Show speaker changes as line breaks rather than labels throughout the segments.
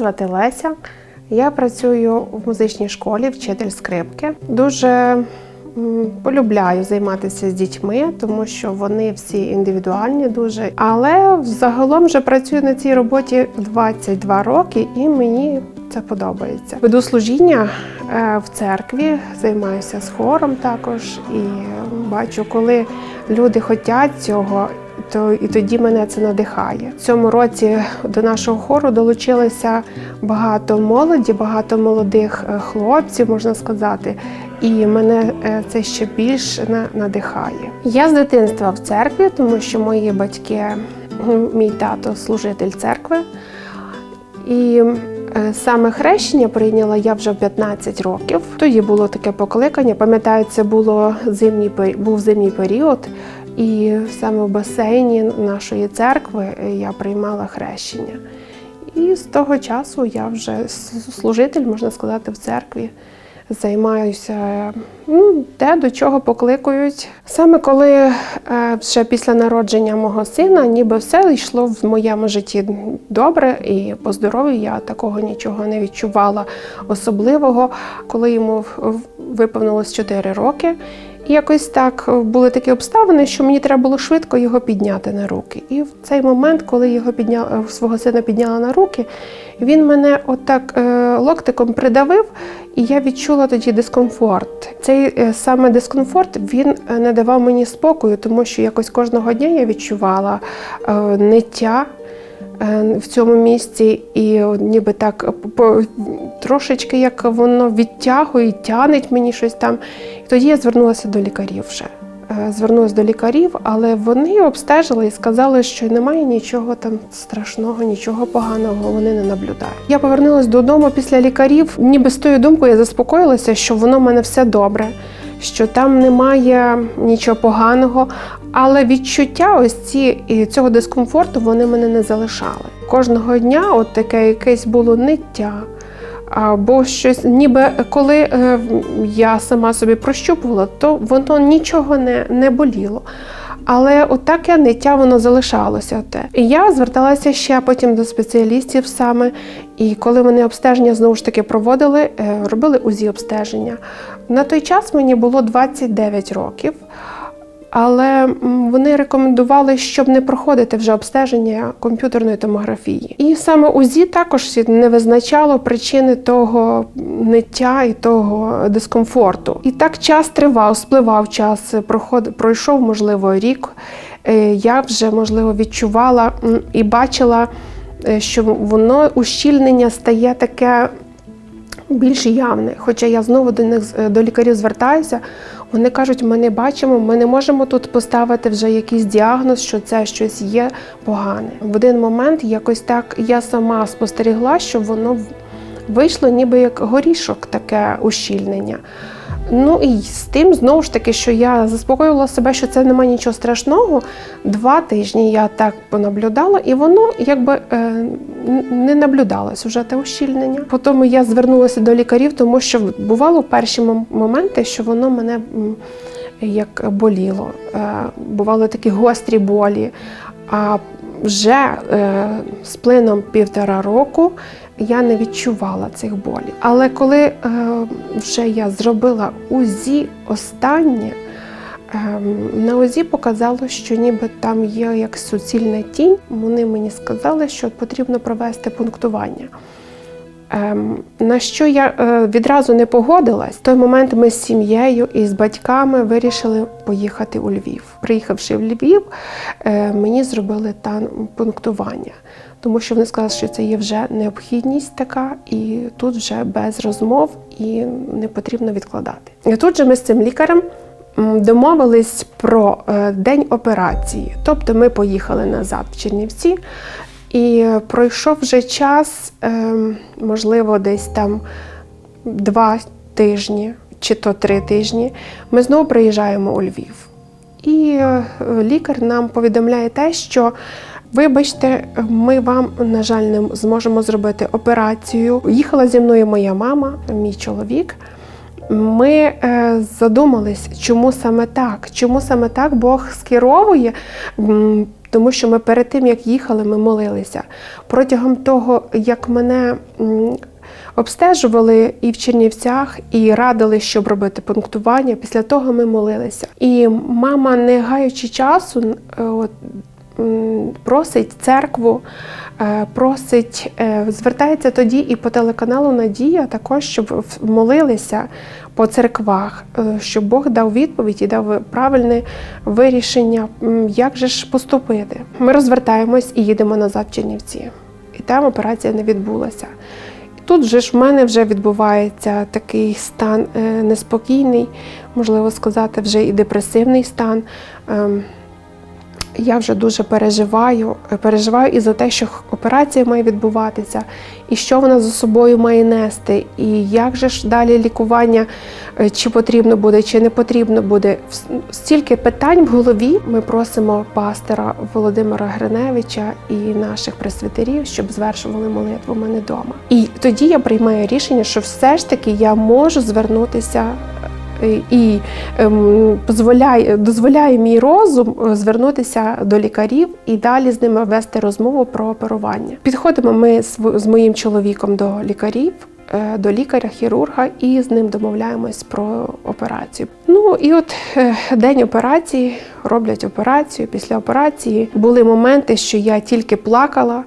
Звати Леся. Я працюю в музичній школі, вчитель скрипки. Дуже полюбляю займатися з дітьми, тому що вони всі індивідуальні дуже. Але загалом вже працюю на цій роботі 22 роки і мені це подобається. Веду служіння е, в церкві, займаюся з хором також і бачу, коли люди хочуть цього. То і тоді мене це надихає. В цьому році до нашого хору долучилося багато молоді, багато молодих е, хлопців, можна сказати, і мене е, це ще більш на- надихає. Я з дитинства в церкві, тому що мої батьки, мій тато служитель церкви. І е, саме хрещення прийняла я вже в 15 років. Тоді було таке покликання. Пам'ятаю, це було зимній був зимній період, і саме в басейні нашої церкви е, я приймала хрещення. І з того часу я вже служитель, можна сказати, в церкві. Займаюся ну, де до чого покликають. Саме коли е, вже після народження мого сина, ніби все йшло в моєму житті добре, і по здоров'ю я такого нічого не відчувала особливого. Коли йому виповнилось 4 роки, і якось так е, були такі обставини, що мені треба було швидко його підняти на руки. І в цей момент, коли його підняла свого сина підняла на руки, він мене отак е, локтиком придавив, і я відчула тоді дискомфорт. Цей е, саме дискомфорт він е, не давав мені спокою, тому що якось кожного дня я відчувала е, ниття е, в цьому місці, і ніби так по- трошечки як воно відтягує, тянеть мені щось там. І тоді я звернулася до лікарів вже. Е, Звернулася до лікарів, але вони обстежили і сказали, що немає нічого там страшного, нічого поганого вони не наблюдають. Я повернулася додому після лікарів, ніби з тою думкою я заспокоїлася, що воно в мене все добре, що там немає нічого поганого. Але відчуття ось ці цього дискомфорту вони мене не залишали. Кожного дня, от таке якесь було ниття. Або щось, ніби коли е, я сама собі прощупувала, то воно нічого не, не боліло. Але отаке ниття воно залишалося. Те. І я зверталася ще потім до спеціалістів саме. І коли вони обстеження знову ж таки проводили, е, робили УЗІ обстеження. На той час мені було 29 років. Але вони рекомендували, щоб не проходити вже обстеження комп'ютерної томографії. І саме УЗІ також не визначало причини того ниття і того дискомфорту. І так час тривав, спливав час, пройшов, можливо, рік. Е, Я вже, можливо, відчувала і бачила, е, що воно ущільнення стає таке більш явне. Хоча я знову до них е, до лікарів звертаюся, вони кажуть, ми не бачимо, ми не можемо тут поставити вже якийсь діагноз, що це щось є погане. В один момент якось так я сама спостерігла, що воно вийшло ніби як горішок, таке ущільнення. Ну і з тим знову ж таки, що я заспокоювала себе, що це немає нічого страшного. Два тижні я так понаблюдала, і воно якби е, не наблюдалось вже те ущільнення. Потім я звернулася до лікарів, тому що бувало перші моменти, що воно мене як боліло. Е, бували такі гострі болі. А вже е, з плином півтора року я не відчувала цих болів. Але коли е, вже я зробила УЗІ останнє, е, на УЗІ показало, що ніби там є як суцільна тінь. Вони мені сказали, що потрібно провести пунктування. Ем, на що я е, відразу не погодилась, в той момент ми з сім'єю і з батьками вирішили поїхати у Львів. Приїхавши в Львів, е, мені зробили там пунктування, тому що вони сказали, що це є вже необхідність така, і тут вже без розмов і не потрібно відкладати. І тут же ми з цим лікарем. Домовились про е, день операції, тобто ми поїхали назад в Чернівці, і пройшов вже час, ем, можливо, десь там два тижні чи то три тижні. Ми знову приїжджаємо у Львів. І е, лікар нам повідомляє те, що. Вибачте, ми вам, на жаль, не зможемо зробити операцію. Їхала зі мною моя мама, мій чоловік. Ми е, задумались, чому саме так? Чому саме так Бог скеровує Тому що ми перед тим, як їхали, ми молилися. Протягом того, як мене обстежували і в Чернівцях, і радили, щоб робити пунктування, після того ми молилися. І мама, не гаючи часу, е, от, просить церкву, е, просить, е, звертається тоді і по телеканалу Надія також, щоб молилися по церквах, е, щоб Бог дав відповідь і дав правильне вирішення, як же ж поступити. Ми розвертаємось і їдемо назад в Чернівці. І там операція не відбулася. Тут же ж в мене вже відбувається такий стан неспокійний, можливо сказати, вже і депресивний стан. Я вже дуже переживаю. Е, Переживаю і за те, що операція має відбуватися, і що вона за собою має нести, і як же ж далі лікування, е, чи потрібно буде, чи не потрібно буде. Стільки питань в голові. Ми просимо пастора Володимира Гриневича і наших пресвітерів, щоб звершували молитву мене вдома. І тоді я приймаю рішення, що все ж таки я можу звернутися. І ем, дозволяє, дозволяє мій розум е, звернутися до лікарів і далі з ними вести розмову про оперування. Підходимо ми з, моїм чоловіком до лікарів, е, до лікаря-хірурга, і з ним домовляємось про операцію. Ну і от е, день операції роблять операцію. Після операції були моменти, що я тільки плакала.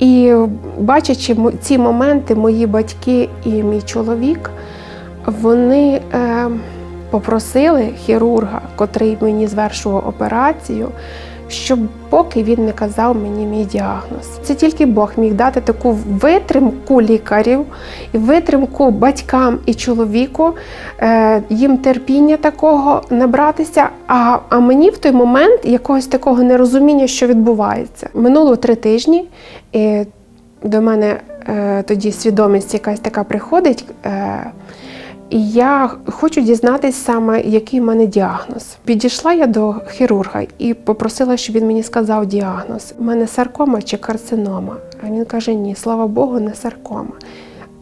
І бачачи ці моменти, мої батьки і мій чоловік, вони е, попросили хірурга, котрий мені звершував операцію, щоб поки він не казав мені мій діагноз. Це тільки Бог міг дати таку витримку лікарів і витримку батькам і чоловіку, е, їм терпіння такого набратися. А, а мені в той момент якогось такого нерозуміння, що відбувається. Минуло три тижні. І до мене е, тоді свідомість якась така приходить. І я хочу дізнатися саме, який в мене діагноз. Підійшла я до хірурга і попросила, щоб він мені сказав діагноз. У мене саркома чи карцинома. А він каже: ні, слава Богу, не саркома.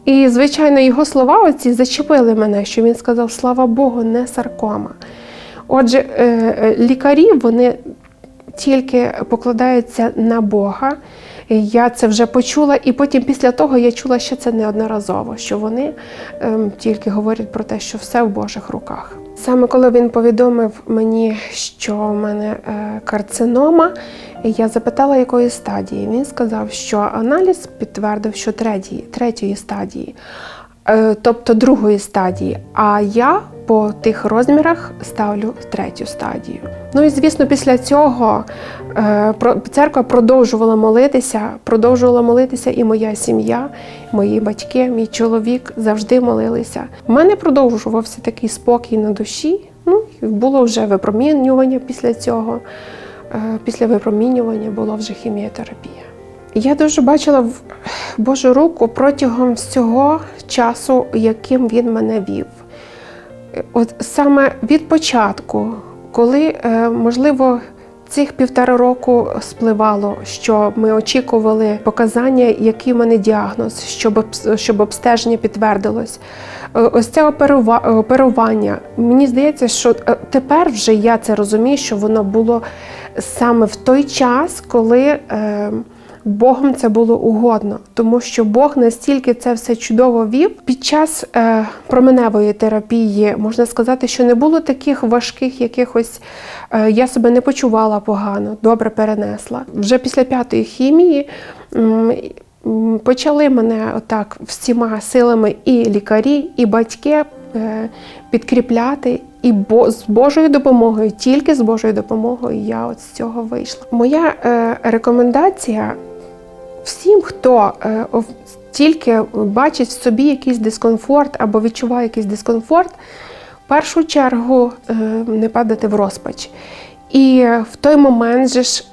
І, звичайно, його слова оці зачепили мене, що він сказав, слава Богу, не саркома. Отже, е, е, лікарі вони тільки покладаються на Бога. Я це вже почула, і потім після того я чула ще це неодноразово, що вони ем, тільки говорять про те, що все в Божих руках. Саме коли він повідомив мені, що в мене е, карцинома, я запитала, якої стадії. Він сказав, що аналіз підтвердив, що третій, третьої стадії, е, тобто другої стадії. А я по тих розмірах ставлю третю стадію. Ну і звісно, після цього е, церква продовжувала молитися, продовжувала молитися і моя сім'я, мої батьки, мій чоловік завжди молилися. У мене продовжувався такий спокій на душі. Ну, було вже випромінювання після цього. Е, Після випромінювання була вже хіміотерапія. Я дуже бачила в- Божу руку протягом всього часу, яким він мене вів. От саме від початку, коли, е, можливо, цих півтора року спливало, що ми очікували показання, який в мене діагноз, щоб, щоб обстеження підтвердилось. Е, Ось це оперування. Мені здається, що е, тепер вже я це розумію, що воно було саме в той час, коли. Е, Богом це було угодно, тому що Бог настільки це все чудово вів. Під час е, променевої терапії можна сказати, що не було таких важких якихось. Е, я себе не почувала погано, добре перенесла. Вже після п'ятої хімії. м, Почали мене отак всіма силами і лікарі, і батьки е, підкріпляти, і бо з Божою допомогою, тільки з Божою допомогою я от з цього вийшла. Моя е, рекомендація всім, хто е, тільки бачить в собі якийсь дискомфорт або відчуває якийсь дискомфорт, в першу чергу е, не падати в розпач. І в той момент же ж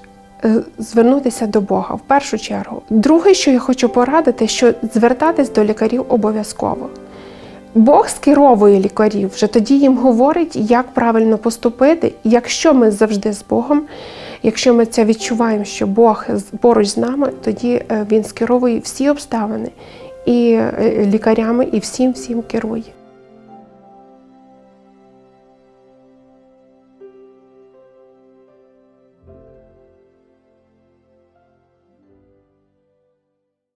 е, звернутися до Бога в першу чергу. Друге, що я хочу порадити, що звертатись до лікарів обов'язково. Бог скеровує лікарів, вже тоді їм говорить, як правильно поступити. Якщо ми завжди з Богом, якщо ми це відчуваємо, що Бог поруч з нами, тоді е, Він скеровує всі обставини і е, лікарями, і всім всім керує.